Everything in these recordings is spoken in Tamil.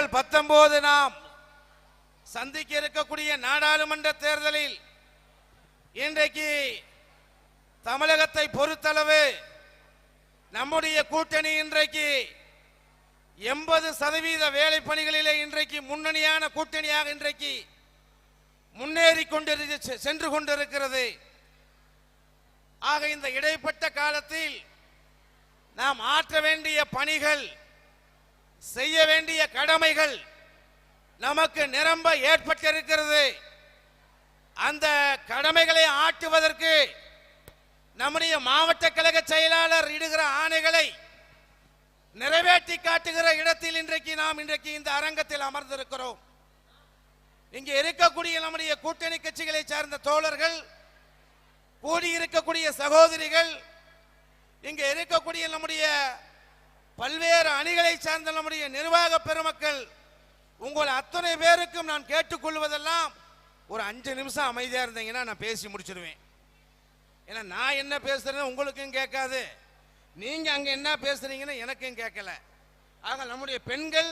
ஏப்ரல் பத்தொன்பது நாம் சந்திக்க இருக்கக்கூடிய நாடாளுமன்ற தேர்தலில் இன்றைக்கு தமிழகத்தை பொறுத்தளவு நம்முடைய கூட்டணி இன்றைக்கு எண்பது சதவீத வேலை பணிகளிலே இன்றைக்கு முன்னணியான கூட்டணியாக இன்றைக்கு முன்னேறி கொண்டிரு சென்று கொண்டிருக்கிறது. ஆக இந்த இடைப்பட்ட காலத்தில் நாம் ஆற்ற வேண்டிய பணிகள் செய்ய வேண்டிய கடமைகள் நமக்கு நிரம்ப ஏற்பட்டிருக்கிறது. அந்த கடமைகளை ஆட்டுவதற்கு நம்முடைய மாவட்ட கழக செயலாளர் இடுகிற ஆணைகளை நிறைவேற்றி காட்டுகிற இடத்தில் இன்றைக்கு நாம் இன்றைக்கு இந்த அரங்கத்தில் அமர்ந்திருக்கிறோம். இங்கே இருக்கக்கூடிய நம்முடைய கூட்டணி கட்சிகளை சார்ந்த தோழர்கள் கூடியிருக்கக்கூடிய சகோதரிகள் இங்கே இருக்கக்கூடிய நம்முடைய பல்வேறு அணிகளை சார்ந்த நம்முடைய நிர்வாக பெருமக்கள் உங்கள் அத்தனை பேருக்கும் நான் கேட்டுக்கொள்வதெல்லாம் ஒரு அஞ்சு நிமிஷம் அமைதியாக இருந்தீங்கன்னா நான் பேசி முடிச்சிருவேன். ஏன்னா நான் என்ன பேசுறேன்னு உங்களுக்கும் கேட்காது. நீங்கள் அங்கே என்ன பேசுறீங்கன்னு எனக்கும் கேட்கல. ஆக நம்முடைய பெண்கள்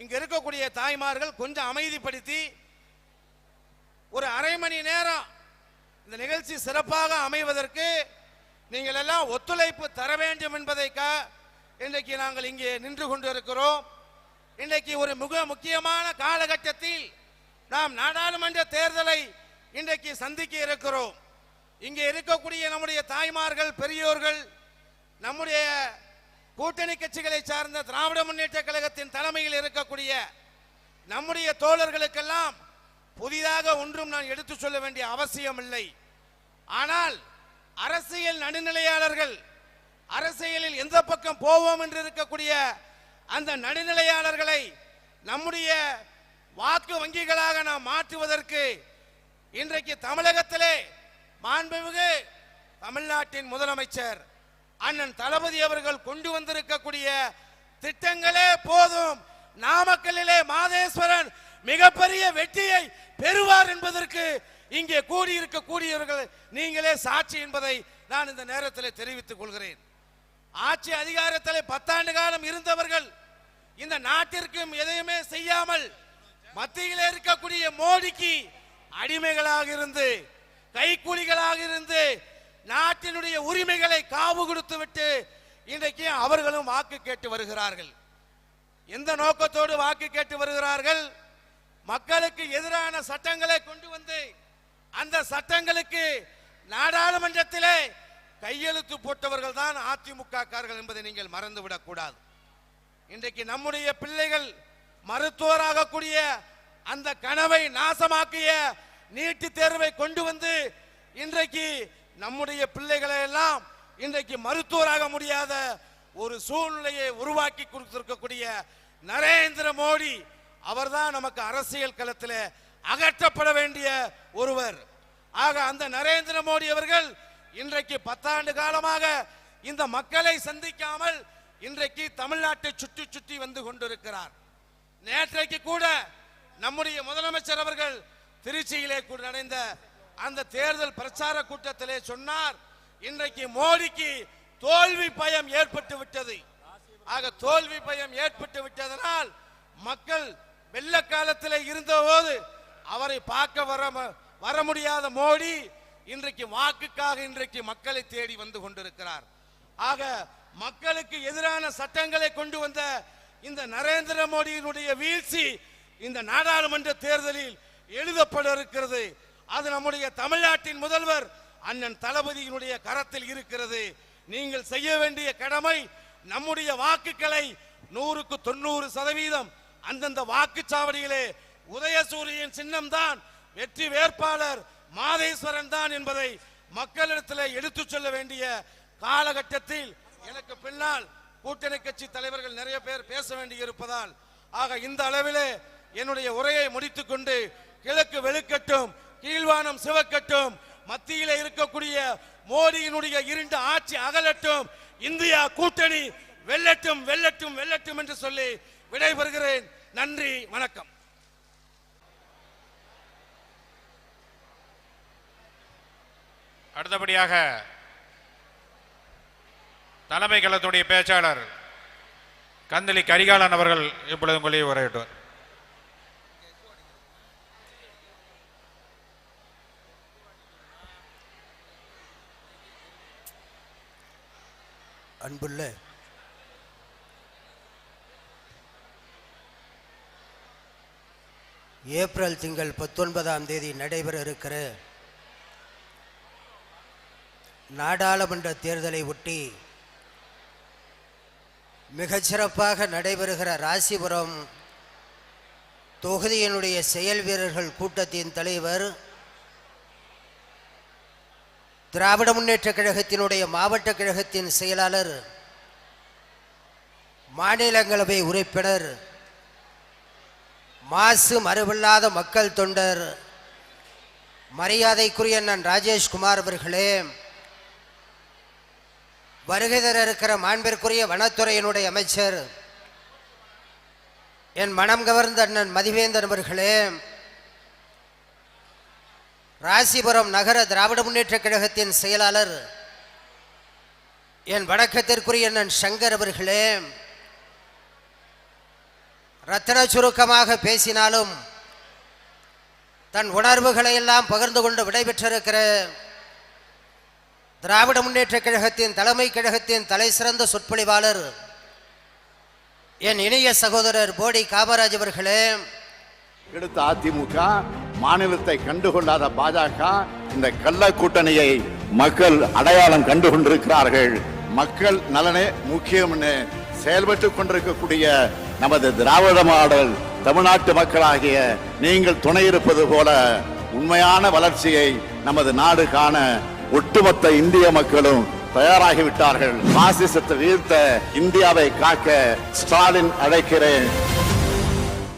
இங்கே இருக்கக்கூடிய தாய்மார்கள் கொஞ்சம் அமைதிப்படுத்தி ஒரு அரை மணி நேரம் இந்த நிகழ்ச்சி சிறப்பாக அமைவதற்கு நீங்கள் எல்லாம் ஒத்துழைப்பு தர வேண்டும் என்பதைக்கா இன்றைக்கு நாங்கள் இங்கே நின்று கொண்டிருக்கிறோம். இன்றைக்கு ஒரு மிக முக்கியமான காலகட்டத்தில் நாம் நாடாளுமன்ற தேர்தலை இன்றைக்கு சந்திக்க இருக்கிறோம். இங்கே இருக்கக்கூடிய நம்முடைய தாய்மார்கள் பெரியோர்கள் நம்முடைய கூட்டணி கட்சிகளை சார்ந்த திராவிட முன்னேற்ற கழகத்தின் தலைமையில் இருக்கக்கூடிய நம்முடைய தோழர்களுக்கெல்லாம் புதிதாக ஒன்றும் நான் எடுத்து சொல்ல வேண்டிய அவசியம் இல்லை ஆனால் அரசியல் நடுநிலையாளர்கள் அரசியலில் எந்த பக்கம் போவோம் என்று இருக்கக்கூடிய அந்த நடுநிலையாளர்களை நம்முடைய வாக்கு வங்கிகளாக நாம் மாற்றுவதற்கு இன்றைக்கு தமிழகத்திலே மாண்புமிகு தமிழ்நாட்டின் முதலமைச்சர் அண்ணன் தளபதி அவர்கள் கொண்டு வந்திருக்கக்கூடிய திட்டங்களே போதும். நாமக்கல்லிலே மாதேஸ்வரன் மிகப்பெரிய வெற்றியை பெறுவார் என்பதற்கு இங்கே கூடியிருக்க கூடியவர்கள் நீங்களே சாட்சி என்பதை நான் இந்த நேரத்தில் தெரிவித்துக் கொள்கிறேன். ஆட்சி அதிகாரத்தில் பத்தாண்டு காலம் இருந்தவர்கள் இந்த நாட்டிற்கும் எதையுமே செய்யாமல் மத்தியில் இருக்கக்கூடிய மோடிக்கு அடிமைகளாக இருந்து கைக்கூலிகளாக இருந்து நாட்டினுடைய உரிமைகளை காவு கொடுத்து விட்டு இன்றைக்கு அவர்களும் வாக்கு கேட்டு வருகிறார்கள். எந்த நோக்கத்தோடு வாக்கு கேட்டு வருகிறார்கள்? மக்களுக்கு எதிரான சட்டங்களை கொண்டு வந்து அந்த சட்டங்களுக்கு நாடாளுமன்றத்திலே கையெழுத்து போட்டவர்கள் தான் அதிமுக காரர்கள் என்பதை நீங்கள் மறந்துவிடக் கூடாது இன்றைக்கு நம்முடைய பிள்ளைகள் மருத்துவராகக்கூடிய அந்த கனவை நாசமாக்கிய நீட்டு தேர்வை கொண்டு வந்து இன்றைக்கு நம்முடைய பிள்ளைகளை எல்லாம் இன்றைக்கு மருத்துவராக முடியாத ஒரு சூழ்நிலையை உருவாக்கி கொடுத்திருக்கக்கூடிய நரேந்திர மோடி அவர்தான் நமக்கு அரசியல் களத்தில் அகற்றப்பட வேண்டிய ஒருவர். ஆக அந்த நரேந்திர மோடி அவர்கள் இன்றைக்கு பத்தாண்டு காலமாக இந்த மக்களை சந்திக்காமல் இன்றைக்கு தமிழ்நாட்டை சுற்றி சுற்றி வந்து கொண்டிருக்கிறார். நேற்றைக்கு கூட நம்முடைய முதலமைச்சர் அவர்கள் திருச்சியிலே கூட நடந்த அந்த தேர்தல் பிரச்சார கூட்டத்திலே சொன்னார் இன்றைக்கு மோடிக்கு தோல்வி பயம் ஏற்பட்டு விட்டது. ஆக தோல்வி பயம் ஏற்பட்டு விட்டதனால் மக்கள் வெள்ள காலத்தில் இருந்தபோது அவரை பார்க்க வர வர முடியாத மோடி இன்றைக்கு வாக்குக்காக இன்றைக்கு மக்களை தேடி வந்து கொண்டிருக்கிறார். ஆக மக்களுக்கு எதிரான சட்டங்களை கொண்டு வந்த இந்த நரேந்திர மோடியினுடைய வீழ்ச்சி இந்த நாடாளுமன்ற தேர்தலில் எழுதப்பட இருக்கிறது. அது நம்முடைய தமிழ்நாட்டின் முதல்வர் அண்ணன் தளபதியினுடைய கரத்தில் இருக்கிறது. நீங்கள் செய்ய வேண்டிய கடமை நம்முடைய வாக்குகளை நூறுக்கு தொண்ணூறு சதவீதம் அந்தந்த வாக்குச்சாவடியிலே உதயசூரியன் சின்னம்தான் வெற்றி வேட்பாளர் மாதேஸ்வரன் தான் என்பதை மக்களிடத்தில் எடுத்துச் சொல்ல வேண்டிய காலகட்டத்தில் எனக்கு பின்னால் கூட்டணி கட்சி தலைவர்கள் நிறைய பேர் பேச வேண்டி இருப்பதால் ஆக இந்த அளவிலே என்னுடைய உரையை முடித்துக் கொண்டு கிழக்கு வெளுக்கட்டும் கீழ்வானம் சிவக்கட்டும் மத்தியில இருக்கக்கூடிய மோடியினுடைய இருண்ட ஆட்சி அகலட்டும் இந்தியா கூட்டணி வெல்லட்டும் வெல்லட்டும் வெல்லட்டும் என்று சொல்லி விடைபெறுகிறேன். நன்றி வணக்கம். அடுத்தபடியாக தலைமை கழகத்துடைய பேச்சாளர் கந்தளி கரிகாலன் அவர்கள் இப்பொழுது உங்களை உரையிட்டார் அன்புள்ள ஏப்ரல் திங்கள் பத்தொன்பதாம் தேதி நடைபெற இருக்கிற நாடாளுமன்ற தேர்தலை ஒட்டி மிகச்சிறப்பாக நடைபெறுகிற ராசிபுரம் தொகுதியினுடைய செயல் வீரர்கள் கூட்டத்தின் தலைவர் திராவிட முன்னேற்ற கழகத்தினுடைய மாவட்ட கழகத்தின் செயலாளர் மாநிலங்களவை உறுப்பினர் மாசு மறுவில்லாத மக்கள் தொண்டர் மரியாதைக்குரிய நான் ராஜேஷ்குமார் அவர்களே வருகை தர இருக்கிற மாண்பிற்குரிய வனத்துறையினுடைய அமைச்சர் என் மனம் கவர்ந்த அண்ணன் மதிவேந்தன் அவர்களே ராசிபுரம் நகர திராவிட முன்னேற்ற கழகத்தின் செயலாளர் என் வணக்கத்திற்குரிய அண்ணன் சங்கர் அவர்களே ரத்தன சுருக்கமாக பேசினாலும் தன் உணர்வுகளை எல்லாம் பகிர்ந்து கொண்டு விடைபெற்றிருக்கிற திராவிட முன்னேற்ற கழகத்தின் தலைமை கழகத்தின் தலை சிறந்த சொற்பொழிவாளர் என் இணைய சகோதரர் போடி காமராஜ் அவர்களே. எடுத்த அதிமுக மாநிலத்தை கண்டுகொள்ளாத பாஜக இந்த கள்ள கூட்டணியை மக்கள் அடையாளம் கண்டு கொண்டிருக்கிறார்கள் மக்கள் நலனே முக்கியம்னு செயல்பட்டு கொண்டிருக்கக்கூடிய நமது திராவிட மாடல் தமிழ்நாட்டு மக்களாகிய நீங்கள் துணை இருப்பது போல உண்மையான வளர்ச்சியை நமது நாடு காண ஒட்டுமொத்த இந்திய மக்களும் தயாராகிவிட்டார்கள். பாசிசத்தை வீழ்த்த இந்தியாவை காக்க ஸ்டாலின் அழைக்கிறேன்.